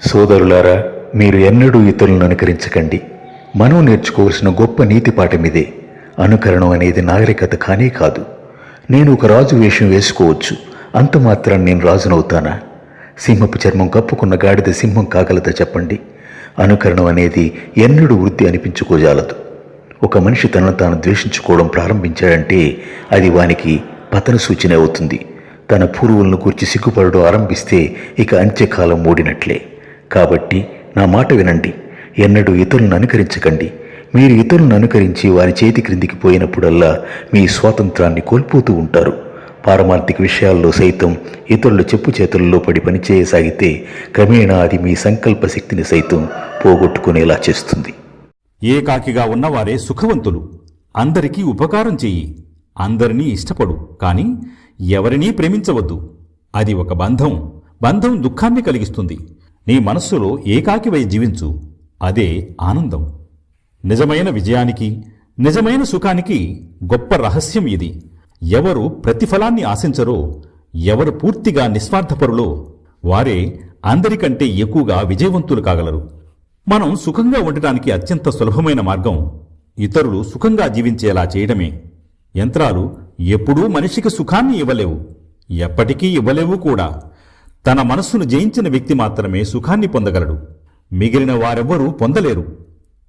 సోదరులారా మీరు ఎన్నడూ ఇతరులను అనుకరించకండి. మనం నేర్చుకోవలసిన గొప్ప నీతి పాఠం ఇదే. అనుకరణం అనేది నాగరికత కానే కాదు. నేను ఒక రాజు వేషం వేసుకోవచ్చు. అంత మాత్రం నేను రాజునవుతానా? సింహపు చర్మం కప్పుకున్న గాడిద సింహం కాగలదా చెప్పండి? అనుకరణం అనేది ఎన్నడూ వృద్ధి అనిపించుకోజాలదు. ఒక మనిషి తనను తాను ద్వేషించుకోవడం ప్రారంభించాడంటే అది వానికి పతన సూచన అవుతుంది. తన పూర్వులను గురించి సిగ్గుపడడం ఆరంభిస్తే ఇక అంత్యకాలం మూడినట్లే. కాబట్టి నా మాట వినండి. ఎన్నడూ ఇతరులను అనుకరించకండి. మీరు ఇతరులను అనుకరించి వారి చేతి క్రిందికి పోయినప్పుడల్లా మీ స్వాతంత్రాన్ని కోల్పోతూ ఉంటారు. పారమార్థిక విషయాల్లో సైతం ఇతరుల చెప్పు చేతుల్లో పడి పనిచేయసాగితే క్రమేణా అది మీ సంకల్ప శక్తిని సైతం పోగొట్టుకునేలా చేస్తుంది. ఏకాకిగా ఉన్నవారే సుఖవంతులు. అందరికీ ఉపకారం చెయ్యి. అందరినీ ఇష్టపడు. కానీ ఎవరినీ ప్రేమించవద్దు. అది ఒక బంధం. బంధం దుఃఖాన్ని కలిగిస్తుంది. నీ మనస్సులో ఏకాకివై జీవించు. అదే ఆనందం. నిజమైన విజయానికి నిజమైన సుఖానికి గొప్ప రహస్యం ఇది. ఎవరు ప్రతిఫలాన్ని ఆశించరో ఎవరు పూర్తిగా నిస్వార్థపరులో వారే అందరికంటే ఎక్కువగా విజయవంతులు కాగలరు. మనం సుఖంగా ఉండటానికి అత్యంత సులభమైన మార్గం ఇతరులు సుఖంగా జీవించేలా చేయడమే. యంత్రాలు ఎప్పుడూ మనిషికి సుఖాన్ని ఇవ్వలేవు. ఎప్పటికీ ఇవ్వలేవు కూడా. తన మనస్సును జయించిన వ్యక్తి మాత్రమే సుఖాన్ని పొందగలడు. మిగిలిన వారెవ్వరూ పొందలేరు.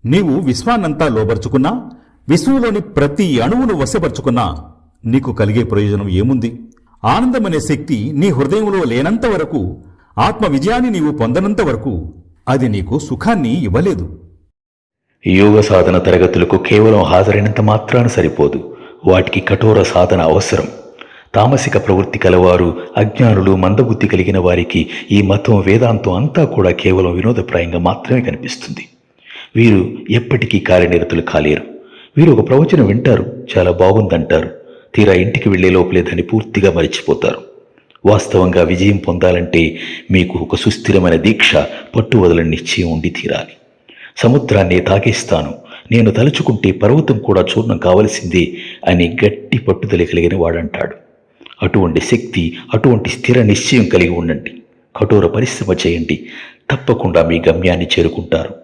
నీవు విశ్వాన్నంతా లోబరుచుకున్నా విశ్వంలోని ప్రతి అణువును వశపరుచుకున్నా నీకు కలిగే ప్రయోజనం ఏముంది? ఆనందమనే శక్తి నీ హృదయంలో లేనంత వరకు ఆత్మ విజయాన్ని నీవు పొందనంత వరకు అది నీకు సుఖాన్ని ఇవ్వలేదు. యోగ సాధన తరగతులకు కేవలం హాజరైనంత మాత్రాన సరిపోదు. వాటికి కఠోర సాధన అవసరం. తామసిక ప్రవృత్తి కలవారు అజ్ఞానులు మందబుద్ధి కలిగిన వారికి ఈ మతం వేదాంతం అంతా కూడా కేవలం వినోదప్రాయంగా మాత్రమే కనిపిస్తుంది. వీరు ఎప్పటికీ కార్యనిరతులు కాలేరు. వీరు ఒక ప్రవచనం వింటారు చాలా బాగుందంటారు. తీరా ఇంటికి వెళ్ళే లోపలే దాన్ని పూర్తిగా మరిచిపోతారు. వాస్తవంగా విజయం పొందాలంటే మీకు ఒక సుస్థిరమైన దీక్ష పట్టువదలని నిశ్చయం ఉండి తీరాలి. సముద్రాన్ని తాకేస్తాను నేను తలుచుకుంటే పర్వతం కూడా చూర్ణం కావలసిందే అని గట్టి పట్టుదల కలిగిన వాడంటాడు. అటువంటి శక్తి అటువంటి స్థిర నిశ్చయం కలిగి ఉండండి. కఠోర పరిశ్రమ చేయండి. తప్పకుండా మీ గమ్యాన్ని చేరుకుంటారు.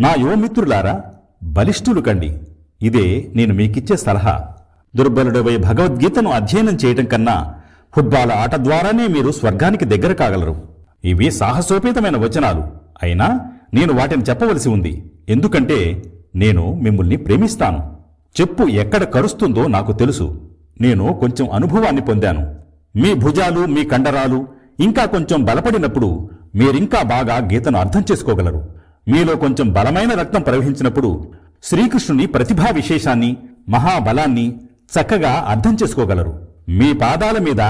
నా యువమిత్రులారా బలిష్ఠులు కండి. ఇదే నేను మీకిచ్చే సలహా. దుర్బలుడవై భగవద్గీతను అధ్యయనం చేయటం కన్నా ఫుట్బాల్ ఆట ద్వారానే మీరు స్వర్గానికి దగ్గర కాగలరు. ఇవి సాహసోపేతమైన వచనాలు. అయినా నేను వాటిని చెప్పవలసి ఉంది. ఎందుకంటే నేను మిమ్మల్ని ప్రేమిస్తాను. చెప్పు ఎక్కడ కరుస్తుందో నాకు తెలుసు. నేను కొంచెం అనుభవాన్ని పొందాను. మీ భుజాలు మీ కండరాలు ఇంకా కొంచెం బలపడినప్పుడు మీరింకా బాగా గీతను అర్థం చేసుకోగలరు. మీలో కొంచెం బలమైన రక్తం ప్రవహించినప్పుడు శ్రీకృష్ణుని ప్రతిభా విశేషాన్ని మహాబలాన్ని చక్కగా అర్థం చేసుకోగలరు. మీ పాదాల మీద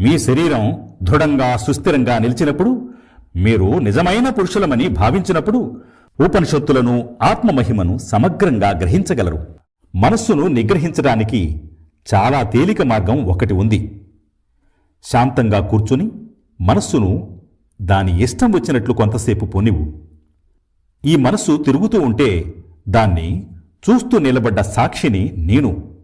మీ శరీరం దృఢంగా సుస్థిరంగా నిలిచినప్పుడు మీరు నిజమైన పురుషులమని భావించినప్పుడు ఉపనిషత్తులను ఆత్మమహిమను సమగ్రంగా గ్రహించగలరు. మనస్సును నిగ్రహించడానికి చాలా తేలిక మార్గం ఒకటి ఉంది. శాంతంగా కూర్చుని మనస్సును దాని ఇష్టం వచ్చినట్లు కొంతసేపు పోనివు ఈ మనస్సు తిరుగుతూ ఉంటే దాన్ని చూస్తూ నిలబడ్డ సాక్షిని నేను.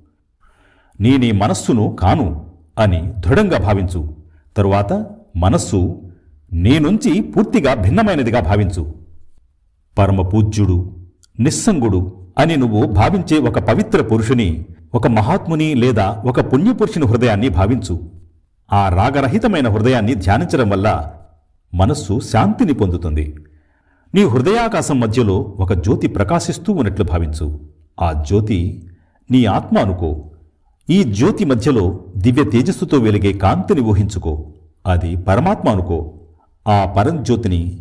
నేనీ మనస్సును కాను అని దృఢంగా భావించు. తరువాత మనస్సు నేనుంచి పూర్తిగా భిన్నమైనదిగా భావించు. పరమపూజ్యుడు నిస్సంగుడు అని నువ్వు భావించే ఒక పవిత్ర పురుషుని ఒక మహాత్ముని లేదా ఒక పుణ్యపురుషుని హృదయాన్ని భావించు. ఆ రాగరహితమైన హృదయాన్ని ధ్యానించడం వల్ల మనస్సు శాంతిని పొందుతుంది. నీ హృదయాకాశం మధ్యలో ఒక జ్యోతి ప్రకాశిస్తూ ఉన్నట్లు భావించు. ఆ జ్యోతి నీ ఆత్మ అనుకో. ఈ జ్యోతి మధ్యలో దివ్య తేజస్సుతో వెలిగే కాంతిని ఊహించుకో. అది పరమాత్మ అనుకో. ఆ పరంజ్యోతిని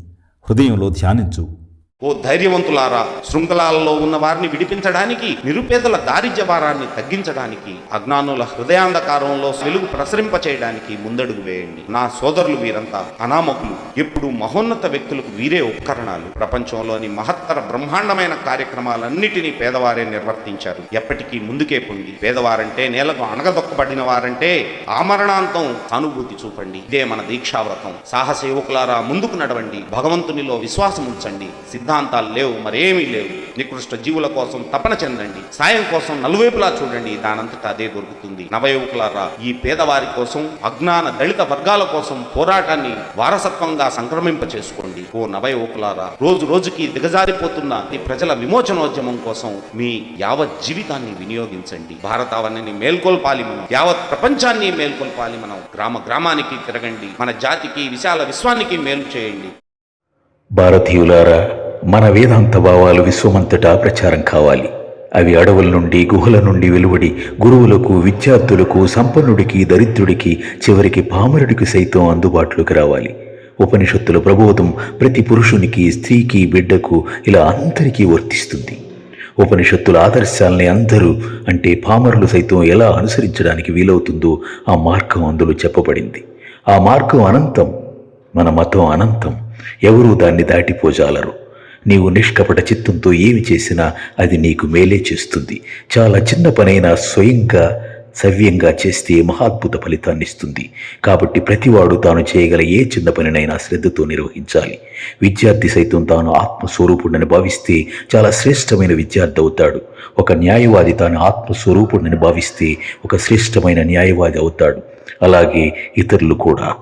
హృదయంలో ధ్యానించు. ఓ ధైర్యవంతులారా శృంఖలాలలో ఉన్న వారిని విడిపించడానికి నిరుపేదల దారిద్ర్య భారాన్ని తగ్గించడానికి అజ్ఞానుల హృదయాంధకారంలో వెలుగు ప్రసరింప చేయడానికి ముందడుగు వేయండి. నా సోదరులు వీరంతా అనామకులు. ఎప్పుడు మహోన్నత వ్యక్తులకు వీరే ఉపకరణాలు. ప్రపంచంలోని మహత్తర బ్రహ్మాండమైన కార్యక్రమాలన్నిటినీ పేదవారే నిర్వర్తించారు. ఎప్పటికీ ముందుకే పొంది. పేదవారంటే నేలకు అణగదొక్కబడిన వారంటే ఆమరణాంతం సానుభూతి చూపండి. ఇదే మన దీక్షావ్రతం. సాహస యువకులారా ముందుకు నడవండి. భగవంతునిలో విశ్వాసం ఉంచండి. సిద్ధ సిద్ధాంతాలు లేవు మరేమీ లేవు. నికృష్ట జీవుల కోసం తపన చెందండి. సాయం కోసం నలువైపులా చూడండి దానంతటా అదే దొరుకుతుంది. నవయువకులారా ఈ పేదవారి కోసం అజ్ఞాన దళిత వర్గాల కోసం పోరాటాన్ని వారసత్వంగా సంక్రమింప చేసుకోండి ఓ నవయువకులారా రోజు రోజుకి దిగజారిపోతున్న ఈ ప్రజల విమోచనోద్యమం కోసం మీ యావత్ జీవితాన్ని వినియోగించండి. భారతావనిని మేల్కొల్పాలి మనం యావత్ ప్రపంచాన్ని మేల్కొల్పాలి మనం. గ్రామ గ్రామానికి తిరగండి మన జాతికి విశాల విశ్వానికి మేలు చేయండి. భారతీయులారా మన వేదాంత భావాలు విశ్వమంతటా ప్రచారం కావాలి. అవి అడవుల నుండి గుహల నుండి వెలువడి గురువులకు విద్యార్థులకు సంపన్నుడికి దరిద్రుడికి చివరికి పామరుడికి సైతం అందుబాటులోకి రావాలి. ఉపనిషత్తుల ప్రబోధం ప్రతి పురుషునికి స్త్రీకి బిడ్డకు ఇలా అందరికీ వర్తిస్తుంది. ఉపనిషత్తుల ఆదర్శాల్ని అందరూ అంటే పామరులు సైతం ఎలా అనుసరించడానికి వీలవుతుందో ఆ మార్గం అందులో చెప్పబడింది. ఆ మార్గం అనంతం మన మతం అనంతం. ఎవరూ దాన్ని దాటిపోజాలరు. నీవు నిష్కపట చిత్తంతో ఏమి చేసినా అది నీకు మేలే చేస్తుంది. చాలా చిన్న పనైనా స్వయంగా సవ్యంగా చేస్తే మహాద్భుత ఫలితాన్ని ఇస్తుంది. కాబట్టి ప్రతివాడు తాను చేయగల ఏ చిన్న పనినైనా శ్రద్ధతో నిర్వహించాలి. విద్యార్థి సైతం తాను ఆత్మస్వరూపుడని భావిస్తే చాలా శ్రేష్టమైన విద్యార్థి అవుతాడు. ఒక న్యాయవాది తాను ఆత్మస్వరూపుడని భావిస్తే ఒక శ్రేష్టమైన న్యాయవాది అవుతాడు. అలాగే ఇతరులు కూడా.